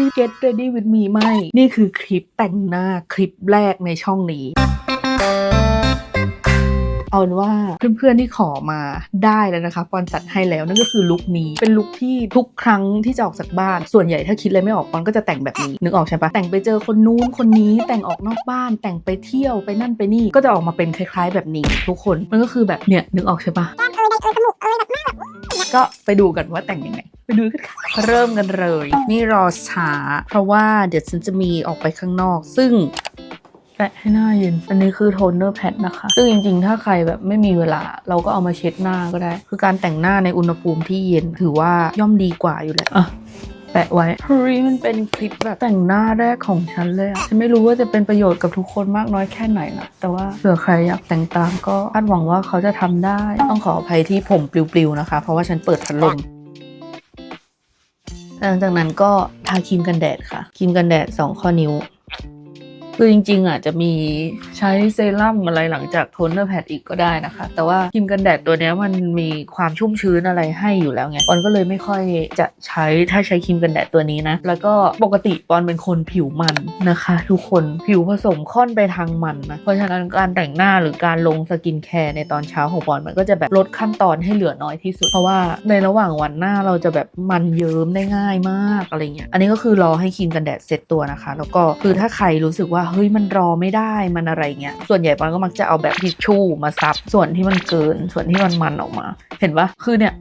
ลิป Get Ready with Me ไม่ นี่คือคลิปแต่งหน้าคลิปแรกในช่องนี้เอาเป็นว่าเพื่อนๆที่ขอมาได้แล้วนะคะปอนจัดให้แล้วนั่นก็คือลุคนี้เป็นลุคที่ทุกครั้งที่จะออกจากบ้าน ส่วนใหญ่ถ้าคิดอะไรไม่ออกปอนก็จะแต่งแบบนี้นึกออกใช่ปะแต่งไปเจอคนนู้นคนนี้แต่งออกนอกบ้าน แต่งไปเที่ยวไปนั่นไปนี่ก็จะออกมาเป็นคล้าย ๆ แบบนี้ ทุกคนมันก็คือแบบเนี่ยนึกออกใช่ปะก็ ไปดูกันว่าแต่งยังไง ไปดูกันค่ะเริ่มกันเลย นี่รอช้า เพราะว่าเดี๋ยวฉันจะมีออกไปข้างนอก ซึ่งแปะให้หน้าเย็น อันนี้คือโทนเนอร์แพดนะคะ ซึ่งจริงๆ ถ้าใครแบบไม่มีเวลา เราก็เอามาเช็ดหน้าก็ได้ คือการแต่งหน้าในอุณหภูมิที่เย็นถือว่าย่อมดีกว่าอยู่แล้วอะ แปะไว้เฮ้ยมันเป็นคลิปแบบแต่งหน้าแรกของฉันเลยอะฉันไม่รู้ว่าจะเป็นประโยชน์กับทุกคนมากน้อยแค่ไหนนะ แต่ว่าเผื่อใครอยากแต่งตามก็คาดหวังว่าเขาจะทำได้ ต้องขออภัยที่ผมปลิวๆนะคะ เพราะว่าฉันเปิดพัดลมหลังจากนั้นก็ทาครีมกันแดดค่ะ ครีมกันแดด 2 ข้อนิ้ว คือจริงๆอะจะมีใช้เซรั่มอะไรหลังจากโทนเนอร์แพดอีกก็ได้นะคะ แต่ว่าครีมกันแดดตัวนี้มันมีความชุ่มชื้นอะไรให้อยู่แล้วไงปอนก็เลยไม่ค่อยจะใช้ถ้าใช้ครีมกันแดดตัวนี้นะ แล้วก็ปกติปอนเป็นคนผิวมันนะคะ ทุกคนผิวผสมค่อนไปทางมันนะเพราะฉะนั้นการแต่งหน้าหรือการลงสกินแคร์ในตอนเช้าของปอนมันก็จะแบบลดขั้นตอนให้เหลือน้อยที่สุด เพราะว่าในระหว่างวันหน้าเราจะแบบมันเยิ้มได้ง่ายมากอะไรเงี้ยอันนี้ก็คือรอให้ครีมกันแดดเซ็ตตัวนะคะ แล้วก็คือถ้าใครรู้สึกว่าเฮ้ยมันรอไม่ได้มันอะไรเงี้ยส่วนใหญ่ปอนก็มักจะเอาแบบทิชชู่มาซับส่วนที่มันเกินส่วนที่มันมันออกมา เห็นปะคือเนี่ย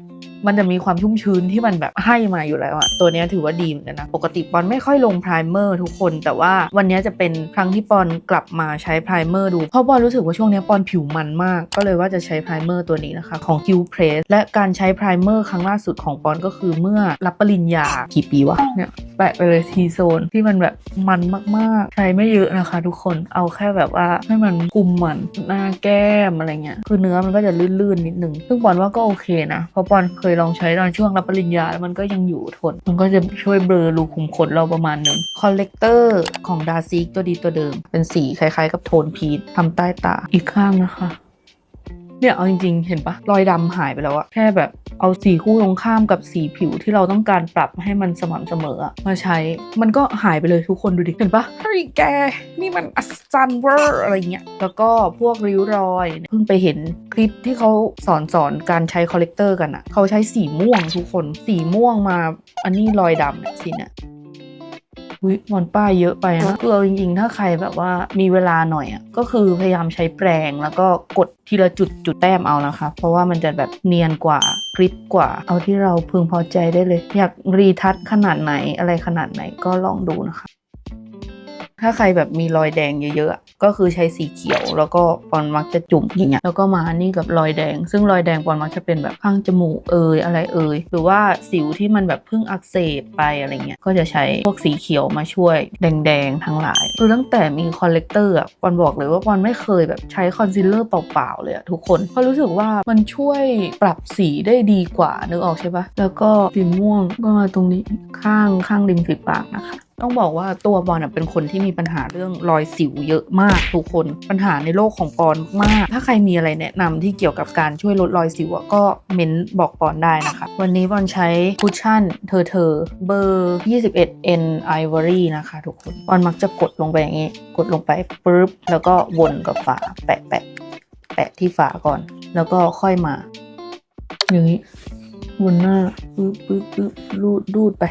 มันจะมีความชุ่มชื้นที่มันแบบให้มาอยู่แล้วอะตัวนี้ถือว่าดีเหมือนกันนะ ปกติปอนไม่ค่อยลงไพรเมอร์ทุกคน แต่ว่าวันนี้จะเป็นครั้งที่ปอนกลับมาใช้ไพรเมอร์ดูเพราะปอนรู้สึกว่าช่วงนี้ปอนผิวมันมาก ก็เลยว่าจะใช้ไพรเมอร์ตัวนี้นะคะ ของ Q Press และการใช้ไพรเมอร์ครั้งล่าสุดของปอนก็คือเมื่อรับปริญญากี่ปีวะเนี่ยแปะไปเลยทีโซนที่มันแบบมันมากๆ ใช้ไม่เยอะนะคะ ทุกคนเอาแค่แบบว่าให้มันคุมมันหน้าแก้มอะไรเงี้ยคือเนื้อมันก็จะลื่นๆนิดนึงซึ่งปอนว่าก็โอเคนะเพราะปอนเคยลองใช้ตอนช่วงรับปริญญาแล้วมันก็ยังอยู่ทน มันก็จะช่วยเบลอรูขุมขนเราประมาณหนึ่งคอลเลกเตอร์ของดาซิกตัวดีตัวเดิม เป็นสีคล้ายๆกับโทนพีททำใต้ตาอีกข้างนะคะ เนี่ยเอาจริงๆ เห็นปะรอยดำหายไปแล้วอะแค่แบบเอาสีคู่ตรงข้ามกับสีผิวที่เราต้องการปรับให้มันสม่ำเสมออะมาใช้มันก็หายไปเลยทุกคนดูดิเห็นปะเฮ้ยแก นี่มันอัศจรรย์เวอร์อะไรเงี้ยแล้วก็พวกริ้วรอยเพิ่งไปเห็นคลิปที่เขาสอนสอนการใช้คอลเลกเตอร์กันอะเขาใช้สีม่วงทุกคนสีม่วงมาอันนี้รอยดำเนี่ยสีเนี่ยวิมอนป้ายเยอะไปนะคือเอาจริงๆ ถ้าใครแบบว่ามีเวลาหน่อยอะก็คือพยายามใช้แปรงแล้วก็กดทีละจุดจุดแต้มเอานะคะ เพราะว่ามันจะแบบเนียนกว่ากริปกว่า เอาที่เราพึงพอใจได้เลย อยากรีทัชขนาดไหนอะไรขนาดไหนก็ลองดูนะคะ ถ้าใครแบบมีรอยแดงเยอะๆ ก็คือใช้สีเขียว แล้วก็ปอนมักจะจุ่มอย่างเงี้ย แล้วก็มานี่กับรอยแดง ซึ่งรอยแดงปอนมักจะเป็นแบบข้างจมูกเอยอะไรเอยหรือว่าสิวที่มันแบบเพิ่งอักเสบไปอะไรเงี้ย ก็จะใช้พวกสีเขียวมาช่วยแดงๆทั้งหลายคือตั้งแต่มีคอลเลกเตอร์อะปอนบอกเลยว่าปอนไม่เคยแบบใช้คอนซีลเลอร์เปล่าๆเลยอะทุกคนเพราะรู้สึกว่ามันช่วยปรับสีได้ดีกว่านึกออกใช่ปะแล้วก็สีม่วงก็มาตรงนี้ข้างข้างริมฝีปากนะคะ ต้องบอกว่าตัวบอลเป็นคนที่มีปัญหาเรื่องรอยสิวเยอะมากทุกคนปัญหาในโลกของปอนมาก ถ้าใครมีอะไรแนะนำที่เกี่ยวกับการช่วยลดรอยสิวอะก็เม้นบอกปอนได้นะคะ วันนี้บอลใช้คุชชั่นเธอเธอเบอร์ 21 N Ivory นะคะทุกคนบอลมักจะกดลงไปอย่างงี้ กดลงไปปุ๊บแล้วก็วนกับฝาแปะแปะแปะที่ฝาก่อน แล้วก็ค่อยมาอย่างนี้บนหน้าปึ๊บปึ๊บปึ๊บรูดรูดไป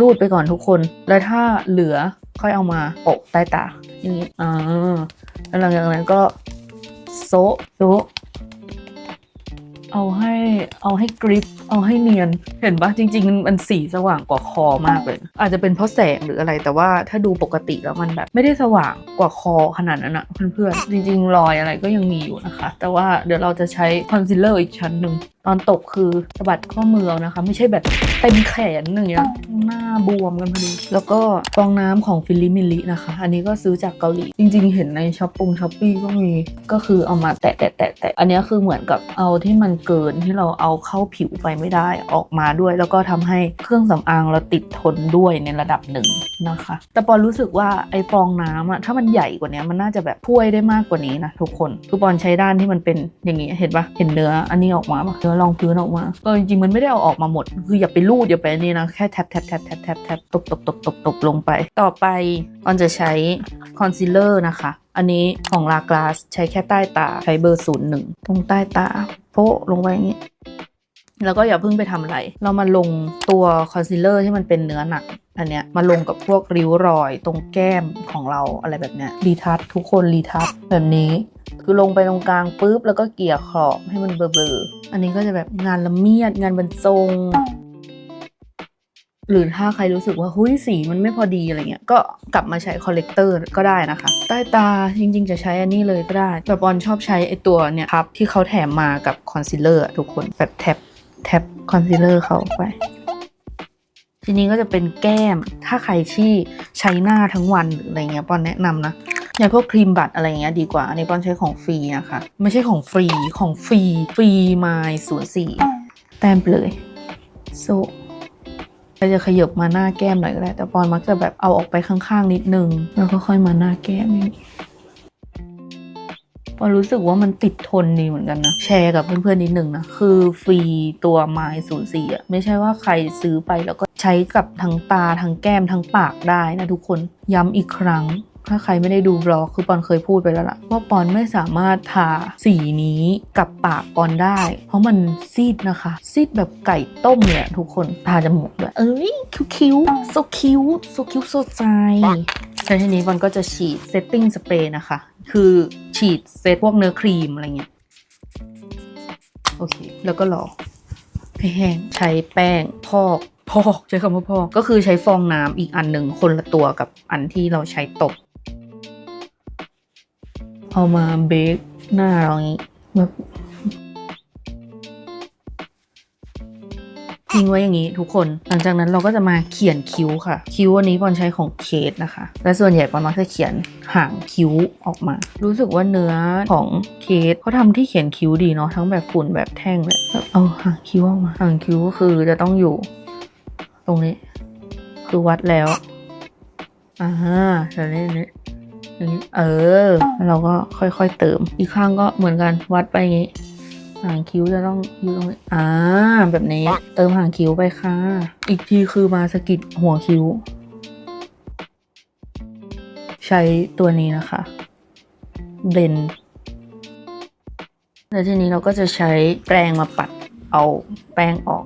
รูดไปก่อนทุกคน แล้วถ้าเหลือค่อยเอามาโปะใต้ตาอย่างนี้อ่าแล้วหลังจากนั้นก็โซะโซะเอาให้เอาให้กริป เอาให้เนียน เห็นปะจริง ๆ มันสีสว่างกว่าคอมากเลย อาจจะเป็นเพราะแสงหรืออะไรแต่ว่าถ้าดูปกติแล้วมันแบบ ไม่ได้สว่างกว่าคอขนาดนั้นอะเพื่อนๆจริง ๆ รอยอะไรก็ยังมีอยู่นะคะ แต่ว่าเดี๋ยวเราจะใช้คอนซีลเลอร์อีกชั้นหนึ่ง ตอนตกคือสะบัดข้อมือนะคะ ไม่ใช่แบบเต็มแขนอย่างเงี้ยหน้าบวมกันพอดี แล้วก็ฟองน้ำของฟิลิมิลินะคะ อันนี้ก็ซื้อจากเกาหลี จริงๆ เห็นในช้อปปงช้อปปี้ก็มี ก็คือเอามาแตะแตะแตะแตะอันนี้คือเหมือนกับเอาที่มันเกินที่เราเอาเข้าผิวไปไม่ได้ออกมาด้วย แล้วก็ทำให้เครื่องสำอางเราติดทนด้วยในระดับหนึ่งนะคะ แต่ปอนรู้สึกว่าไอ้ฟองน้ำอะถ้ามันใหญ่กว่านี้มันน่าจะแบบช่วยได้มากกว่านี้นะทุกคนคือปอนใช้ด้านที่มันเป็นอย่างนี้เห็นปะเห็นเนื้ออันนี้ออกมาปะเนื้อรองพื้นออกมาก็จริงๆมันไม่ได้เอาออกมาหมด คืออย่าไปรูดอย่าไปนี่นะแค่แท็บแท็บแท็บแท็บแท็บแทบตบตบตบตบตบลงไป ต่อไปออนจะใช้คอนซีลเลอร์นะคะ อันนี้ของลากลาสใช้แค่ใต้ตาใช้เบอร์ศูนย์หนึ่งตรงใต้ตาโป๊ะลงไปอย่างนี้แล้วก็อย่าเพิ่งไปทำอะไร เรามาลงตัวคอนซีลเลอร์ที่มันเป็นเนื้อหนังอันเนี้ยมาลงกับพวกริ้วรอยตรงแก้มของเราอะไรแบบเนี้ยรีทัชทุกคนรีทัชแบบนี้ คือลงไปตรงกลางปุ๊บแล้วก็เกี่ยขอบให้มันเบลอ อันนี้ก็จะแบบงานละเมียดงานบรรจง หรือถ้าใครรู้สึกว่าหุ้ยสีมันไม่พอดีอะไรเงี้ย ก็กลับมาใช้คอลเลกเตอร์ก็ได้นะคะ ใต้ตาจริงๆ จะใช้อันนี้เลยก็ได้ แต่บอลชอบใช้ไอตัวเนี่ยพับ ที่เขาแถมมากับคอนซีลเลอร์ทุกคนแบบแท็บแท็บคอนซีลเลอร์เขาไปทีนี้ก็จะเป็นแก้ม ถ้าใครที่ใช้หน้าทั้งวันหรืออะไรเงี้ยปอนแนะนำนะ อย่างพวกครีมบัตอะไรเงี้ยดีกว่า อันนี้ปอนใช้ของฟรีนะคะ ไม่ใช่ของฟรี ของฟรี ฟรีไมล์ศูนย์สี่แต้มเลยโซเราจะขยบมาหน้าแก้มหน่อยก็ได้ แต่ปอนมักจะแบบเอาออกไปข้างๆนิดนึง แล้วก็ค่อยมาหน้าแก้มนี้ปอนรู้สึกว่ามันติดทนดีเหมือนกันนะ แชร์กับเพื่อนๆนิดนึงนะ คือฟรีตัวไมล์ศูนย์สี่อะ ไม่ใช่ว่าใครซื้อไปแล้วก็ใช้กับทั้งตาทั้งแก้มทั้งปากได้นะทุกคน ย้ำอีกครั้ง ถ้าใครไม่ได้ดูบล็อกคือปอนเคยพูดไปแล้วล่ะ ว่าปอนไม่สามารถทาสีนี้กับปากปอนได้ เพราะมันซีดนะคะ ซีดแบบไก่ต้มเนี่ยทุกคนทาจมูกด้วยเอ้ยคิ้วคิ้วโซคิ้วโซคิ้วโซใจแล้วทีนี้ปอนก็จะฉีดเซตติ้งสเปรย์นะคะ คือฉีดเซตพวกเนื้อครีมอะไรเงี้ยโอเค แล้วก็รอให้แห้งใช้แป้งพอกพอกใช้คำว่าพอกก็คือใช้ฟองน้ำอีกอันหนึ่งคนละตัวกับอันที่เราใช้ตบ เอามาเบคหน้าเราอย่างนี้แบบทิ้งไว้อย่างนี้ทุกคน หลังจากนั้นเราก็จะมาเขียนคิ้วค่ะ คิ้วอันนี้ปอนใช้ของเคสนะคะ และส่วนใหญ่ปอนมักจะเขียนห่างคิ้วออกมา รู้สึกว่าเนื้อของเคสเขาทำที่เขียนคิ้วดีเนาะ ทั้งแบบฝุ่นแบบแท่งเลยแบบเอาห่างคิ้วออกมาห่างคิ้วก็คือจะต้องอยู่ ตรงนี้ คือวัดแล้ว อ่าจะเล่นนี้อย่างนี้ เออ เราก็ค่อยๆเติม อีกข้างก็เหมือนกันวัดไปอย่างนี้หางคิ้วจะต้องอยู่ตรงนี้อ่า แบบนี้ เติมหางคิ้วไปค่ะ อีกทีคือมาสกิดหัวคิ้ว ใช้ตัวนี้นะคะเบนแล้วทีนี้เราก็จะใช้แปรงมาปัดเอาแป้งออก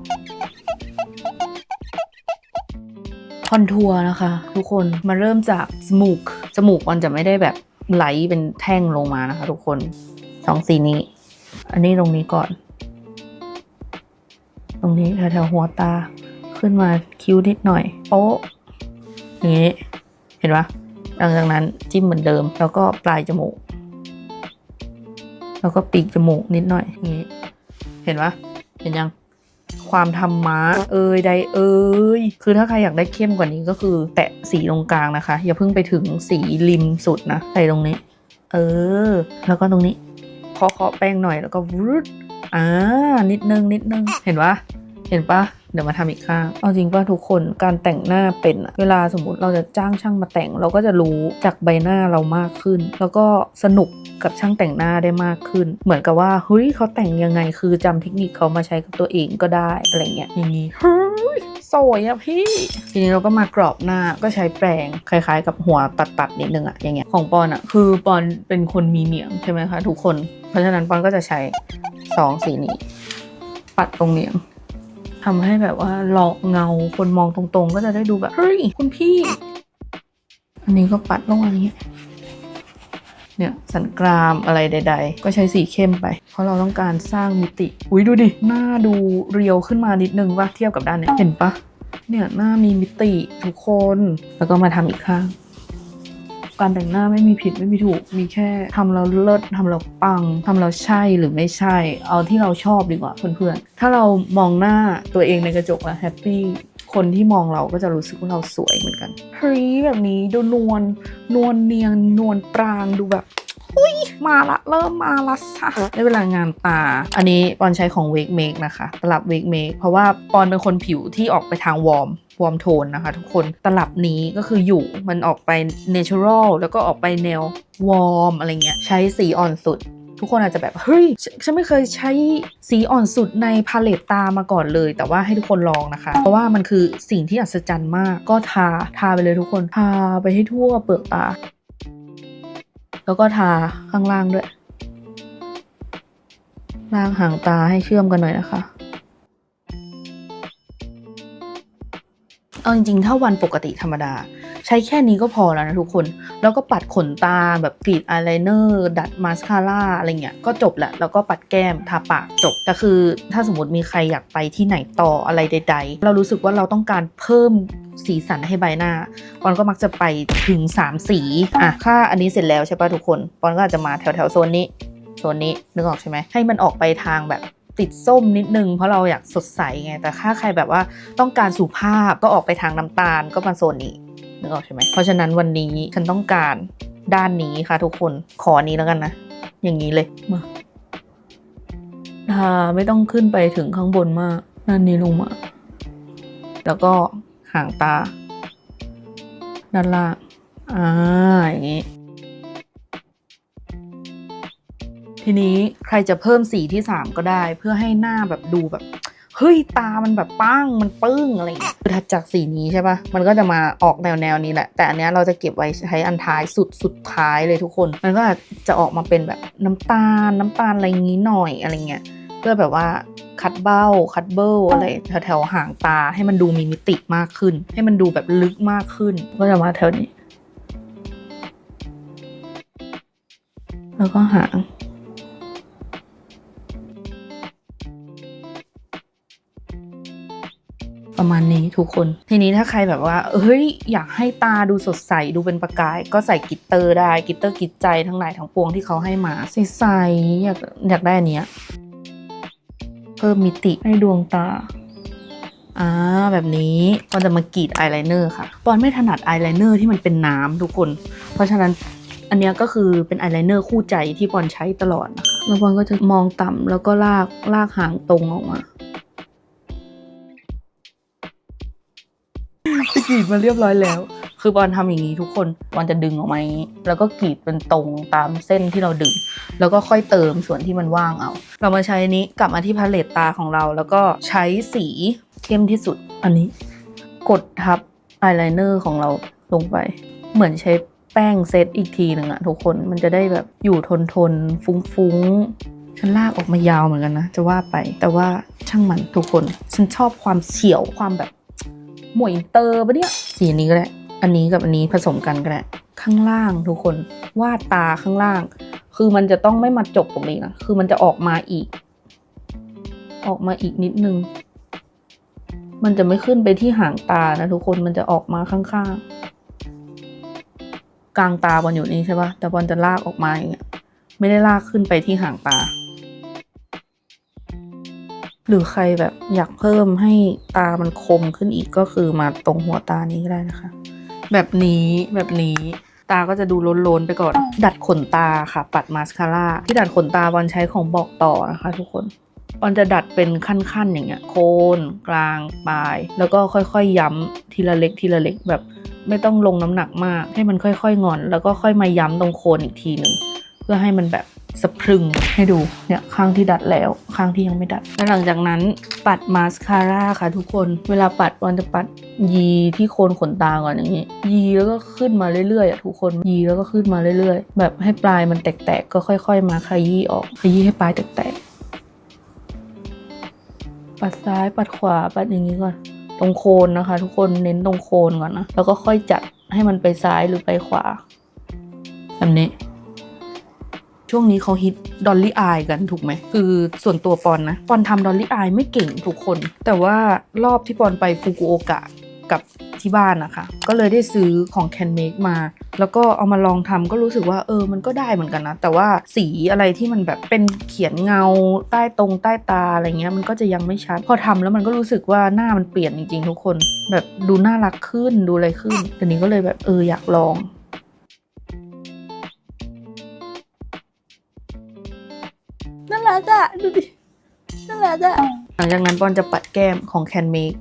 คอนทัวร์นะคะ ทุกคนมาเริ่มจากจมูก จมูกมันจะไม่ได้แบบไหลเป็นแท่งลงมานะคะ ทุกคนสองสีนี้ อันนี้ตรงนี้ก่อน ตรงนี้แถวๆหัวตาขึ้นมาคิ้วนิดหน่อยโป๊ะนี้เห็นปะหลังจากนั้นจิ้มเหมือนเดิม แล้วก็ปลายจมูก แล้วก็ปีกจมูกนิดหน่อยอย่างนี้เห็นปะเห็นยัง ความธรรมะเอ้ยใดเอ้ยคือถ้าใครอยากได้เข้มกว่านี้ก็คือ แตะสีตรงกลางนะคะ อย่าเพิ่งไปถึงสีริมสุดนะใส่ตรงนี้ เออ แล้วก็ตรงนี้เคาะเคาะแป้งหน่อยแล้วก็วืดอ่านิดนึงนิดนึงเห็นปะเห็นปะ เดี๋ยวมาทำอีกข้างเอาจริงป่ะทุกคนการแต่งหน้าเป็นเวลาสมมติเราจะจ้างช่างมาแต่ง เราก็จะรู้จากใบหน้าเรามากขึ้น แล้วก็สนุกกับช่างแต่งหน้าได้มากขึ้น เหมือนกับว่าเฮ้ยเขาแต่งยังไงคือจำเทคนิคเขามาใช้กับตัวเองก็ได้อะไรเงี้ยอย่างนี้เฮ้ยสวยอะพี่ทีนี้เราก็มากรอบหน้าก็ใช้แปรงคล้าย ๆ กับหัวตัดๆนิดนึงอะอย่างเงี้ยของปอนอะคือปอนเป็นคนมีเหนียงใช่ไหมคะทุกคน เพราะฉะนั้นปอนก็จะใช้สองสีนี้ ปัดตรงเหนียง ทำให้แบบว่าหลอกเงาคนมองตรงๆ ก็จะได้ดูแบบเฮ้ยคุณพี่ อันนี้ก็ปัดลงอย่างเงี้ยเนี่ยสันกรามอะไรใด ๆ ก็ใช้สีเข้มไป เพราะเราต้องการสร้างมิติ อุ้ยดูดิ หน้าดูเรียวขึ้นมานิดนึงว่าเทียบกับด้านเนี้ยเห็นปะเนี่ยหน้ามีมิติทุกคน แล้วก็มาทำอีกข้าง การแต่งหน้าไม่มีผิดไม่มีถูก มีแค่ทำเราเลิศทำเราปังทำเราใช่หรือไม่ใช่ เอาที่เราชอบดีกว่าเพื่อนๆ ถ้าเรามองหน้าตัวเองในกระจกแล้วแฮปปี้คนที่มองเราก็จะรู้สึกว่าเราสวยเหมือนกันเฮ้ยแบบนี้ดูนวลนวลเนียงนวลปรางดูแบบ อุ้ยมาละเริ่มมาละสะได้เวลางานตา อันนี้ปอนใช้ของ Wake Make นะคะตลับ Wake Make เพราะว่าปอนเป็นคนผิวที่ออกไปทางวอร์มวอร์มโทนนะคะทุกคนตลับนี้ก็คืออยู่มันออกไปเนเชอรัลแล้วก็ออกไปแนววอร์มอะไรเงี้ยใช้สีอ่อนสุดทุกคนอาจจะแบบเฮ้ยฉันไม่เคยใช้สีอ่อนสุดในพาเลตตามาก่อนเลย แต่ว่าให้ทุกคนลองนะคะ เพราะว่ามันคือสิ่งที่อัศจรรย์มากก็ทาทาไปเลยทุกคนทาไปให้ทั่วเปลือกตา แล้วก็ทาข้างล่างด้วย ล่างหางตาให้เชื่อมกันหน่อยนะคะ เอาจริงๆ ถ้าวันปกติธรรมดา ใช้แค่นี้ก็พอแล้วนะทุกคน แล้วก็ปัดขนตาแบบกรีดอายไลเนอร์ดัดมาสคาร่าอะไรเงี้ยก็จบแหละ แล้วก็ปัดแก้มทาปากจบแต่คือถ้าสมมติมีใครอยากไปที่ไหนต่ออะไรใด ๆ เรารู้สึกว่าเราต้องการเพิ่มสีสันให้ใบหน้า ปอนก็มักจะไปถึง 3 สีอะถ้าอันนี้เสร็จแล้วใช่ปะทุกคน ปอนก็อาจจะมาแถวแถวโซนนี้ โซนนี้นึกออกใช่ไหมให้มันออกไปทางแบบติดส้มนิดนึงเพราะเราอยากสดใสไง แต่ถ้าใครแบบว่าต้องการสุภาพก็ออกไปทางน้ำตาลก็มาโซนนี้ นึกออกใช่ไหมเพราะฉะนั้นวันนี้ฉันต้องการด้านนี้ค่ะทุกคนขอนี้แล้วกันนะ อย่างนี้เลยมาทาไม่ต้องขึ้นไปถึงข้างบนมากด้านนี้ลงมา แล้วก็หางตา ด้านล่างอ่าอย่างนี้ ทีนี้ใครจะเพิ่มสีที่ 3 ก็ได้ เพื่อให้หน้าแบบดูแบบ ฮ้ยตามันแบบปังมันปึ้งอะไรอย่างเงี้ยถัดจากสีนี้ใช่ปะมันก็จะมาออกแนวแนวนี้แหละ แต่อันเนี้ยเราจะเก็บไว้ใช้อันท้ายสุดสุดท้ายเลยทุกคน มันก็อาจจะออกมาเป็นแบบน้ำตาลน้ำตาลอะไรงี้หน่อยอะไรเงี้ยเพื่อแบบว่าคัดเบ้า คัดเบิลอะไรแถวๆห่างตาให้มันดูมีมิติมากขึ้น ให้มันดูแบบลึกมากขึ้น ก็จะมาแถวนี้ แล้วก็หาง ประมาณนี้ทุกคน ทีนี้ถ้าใครแบบว่า เฮ้ย อยากให้ตาดูสดใส ดูเป็นประกาย ก็ใส่กิตเตอร์ได้ กิตเตอร์กลิตใจทั้งหลายทั้งปวงที่เขาให้มา ใสๆอยากอยากได้อันเนี้ย เพิ่มมิติให้ดวงตาอ่าแบบนี้ปอนจะมากรีดอายไลเนอร์ค่ะปอนไม่ถนัดอายไลเนอร์ที่มันเป็นน้ำทุกคน เพราะฉะนั้นอันเนี้ยก็คือเป็นอายไลเนอร์คู่ใจที่ปอนใช้ตลอดนะคะแล้วปอนก็จะมองต่ำแล้วก็ลากลากหางตรงออกมา รีดมาเรียบร้อยแล้ว คือบอลทำอย่างนี้ทุกคนบอลจะดึงออกมาอย่างนี้ แล้วก็กรีดเป็นตรงตามเส้นที่เราดึง แล้วก็ค่อยเติมส่วนที่มันว่างเอา เรามาใช้อันนี้กลับมาที่พาเลตตาของเรา แล้วก็ใช้สีเข้มที่สุดอันนี้ กดทับอายไลเนอร์ของเราลงไป เหมือนใช้แป้งเซตอีกทีหนึ่งอะทุกคนมันจะได้แบบอยู่ทนทนๆฟุ้งๆฉันลากออกมายาวเหมือนกันนะ จะว่าไป แต่ว่าช่างมันทุกคน ฉันชอบความเฉียวความแบบ หมวยเตอร์ปะเนี่ยสีนี้ก็ได้ อันนี้กับอันนี้ผสมกันก็ได้ ข้างล่างทุกคน วาดตาข้างล่าง คือมันจะต้องไม่มาจบตรงนี้นะ คือมันจะออกมาอีก ออกมาอีกนิดนึง มันจะไม่ขึ้นไปที่หางตานะทุกคน มันจะออกมาข้างๆ กลางตาบอลอยู่นี่ใช่ปะแต่บอลจะลากออกมาอย่างเงี้ย ไม่ได้ลากขึ้นไปที่หางตา หรือใครแบบอยากเพิ่มให้ตามันคมขึ้นอีกก็คือมาตรงหัวตานี้ก็ได้นะคะ แบบนี้แบบนี้ตาก็จะดูโล้นๆไปก่อน ดัดขนตาค่ะ ปัดมาสคาร่าที่ดัดขนตาบอลใช้ของบอกต่อนะคะ ทุกคนบอลจะดัดเป็นขั้นๆอย่างเงี้ย โคนกลางปลาย แล้วก็ค่อยๆย้ำทีละเล็กทีละเล็กแบบไม่ต้องลงน้ำหนักมาก ให้มันค่อยๆงอน แล้วก็ค่อยมาย้ำตรงโคนอีกทีหนึ่งเพื่อให้มันแบบ สะพรึงให้ดูเนี่ยข้างที่ดัดแล้วข้างที่ยังไม่ดัด แล้วหลังจากนั้นปัดมาสคาร่าค่ะทุกคน เวลาปัดวันจะปัดยีที่โคนขนตาก่อนอย่างนี้ ยีแล้วก็ขึ้นมาเรื่อยๆอะทุกคนยีแล้วก็ขึ้นมาเรื่อยๆ แบบให้ปลายมันแตกๆก็ค่อย ๆ มาขยี้ออกขยี้ให้ปลายแตกๆปัดซ้ายปัดขวาปัดอย่างนี้ก่อนตรงโคนนะคะ ทุกคนเน้นตรงโคนก่อนนะแล้วก็ค่อยจัดให้มันไปซ้ายหรือไปขวาแบบนี้ ช่วงนี้เขาฮิตดอลลี่อายกันถูกไหม คือส่วนตัวปอนนะ ปอนทำดอลลี่อายไม่เก่งทุกคน แต่ว่ารอบที่ปอนไปฟุกุโอกะกับที่บ้านนะคะ ก็เลยได้ซื้อของ Can Make มา แล้วก็เอามาลองทำก็รู้สึกว่าเออ มันก็ได้เหมือนกันนะ แต่ว่าสีอะไรที่มันแบบเป็นเขียนเงาใต้ตรงใต้ตาอะไรเงี้ย มันก็จะยังไม่ชัด พอทำแล้วมันก็รู้สึกว่าหน้ามันเปลี่ยนจริงๆทุกคน แบบดูน่ารักขึ้นดูอะไรขึ้นทีนี้ก็เลยแบบเอออยากลอง รักอะดูดิน่ารักอะหลังจากนั้นปอนจะปัดแก้มของแคนเมก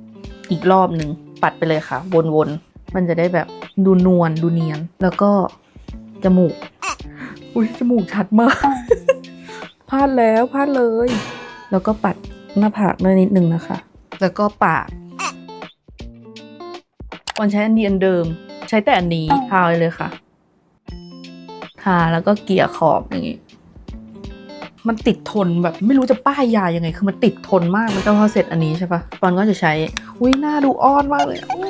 อีกรอบหนึ่งปัดไปเลยค่ะ วนๆ มันจะได้แบบดูนวลดูเนียน แล้วก็จมูก อุ้ยจมูกชัดมากพลาดแล้วพลาดเลย แล้วก็ปัดหน้าผากด้วยนิดนึงนะคะ แล้วก็ปากวันใช้อันนี้อันเดิม ใช้แต่อันนี้ทาไปเลยค่ะทาแล้วก็เกลี่ยขอบอย่างงี้ มันติดทนแบบไม่รู้จะป้ายยายังไง คือมันติดทนมากแล้วพอเสร็จอันนี้ใช่ปะปอนก็จะใช้ อุ้ยหน้าดูอ้อนมากเลยอุ๊ย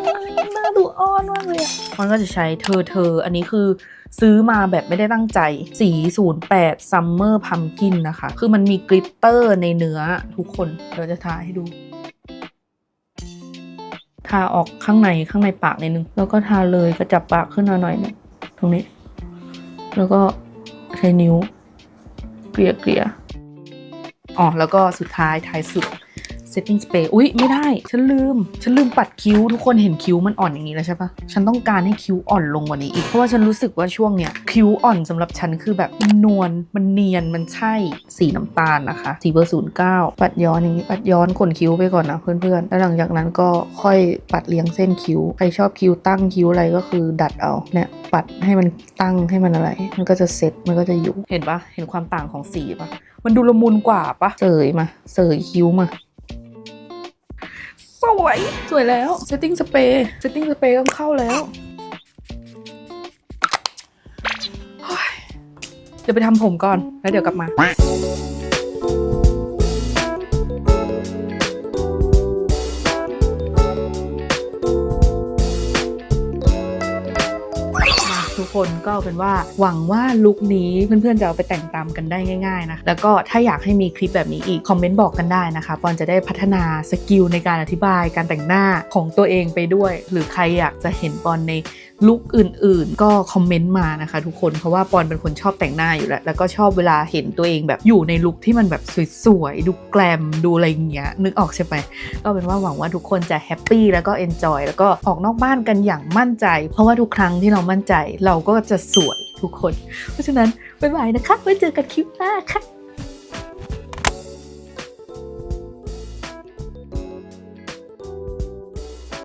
หน้าดูอ้อนมากเลยอะปอนก็จะใช้เธอเธอ อันนี้คือซื้อมาแบบไม่ได้ตั้งใจ สี 08 Summer Pumpkin นะคะ คือมันมีกลิตเตอร์ในเนื้อทุกคน เดี๋ยวจะทาให้ดู ทาออกข้างในข้างในปากนิดนึง แล้วก็ทาเลยกระจับปากขึ้นมาหน่อยหนึงตรงนี้ แล้วก็ใช้นิ้ว เกลี่ยเกลี่ยอ๋อแล้วก็สุดท้ายท้ายสุด setting spray อุ๊ย ไม่ได้ ฉันลืม ฉันลืมปัดคิ้ว ทุกคนเห็นคิ้วมันอ่อนอย่างนี้แล้วใช่ปะฉันต้องการให้คิ้วอ่อนลงกว่านี้อีก เพราะว่าฉันรู้สึกว่าช่วงเนี้ยคิ้วอ่อนสำหรับฉันคือแบบมันนวล มันเนียน มันใช่ สีน้ำตาลนะคะสีเบอร์ศูนย์เก้าปัดย้อนอย่างนี้ ปัดย้อนขนคิ้วไปก่อนนะเพื่อนๆ แล้วหลังจากนั้นก็ค่อยปัดเลี้ยงเส้นคิ้ว ใครชอบคิ้วตั้งคิ้วอะไรก็คือดัดเอา เนี่ยปัดให้มันตั้งให้มันอะไร มันก็จะเซ็ต มันก็จะอยู่ เห็นปะเห็นความต่างของสีปะมันดูละมุนกว่าปะเสยมา เสยคิ้วมา สวย สวยแล้ว setting spray setting spray ต้องเข้าแล้วเฮ้ยเดี๋ยวไปทำผมก่อน แล้วเดี๋ยวกลับมา คนก็เป็นว่าหวังว่าลุคนี้เพื่อนๆจะเอาไปแต่งตามกันได้ง่ายๆนะแล้วก็ถ้าอยากให้มีคลิปแบบนี้อีกคอมเมนต์บอกกันได้นะคะปอนจะได้พัฒนาสกิลในการอธิบายการแต่งหน้าของตัวเองไปด้วย หรือใครอยากจะเห็นปอนใน ลุคอื่นๆ ก็คอมเมนต์มานะคะทุกคน เพราะว่าปอนเป็นคนชอบแต่งหน้าอยู่แล้ว แล้วก็ชอบเวลาเห็นตัวเองแบบอยู่ในลุคที่มันแบบสวยๆ ดูแกลมดูอะไรอย่างเงี้ย นึกออกใช่ไหมก็เป็นว่าหวังว่าทุกคนจะแฮปปี้แล้วก็เอนจอยแล้วก็ออกนอกบ้านกันอย่างมั่นใจ เพราะว่าทุกครั้งที่เรามั่นใจเราก็จะสวยทุกคน เพราะฉะนั้นบ๊ายบายนะคะไว้เจอกันคลิปหน้าค่ะ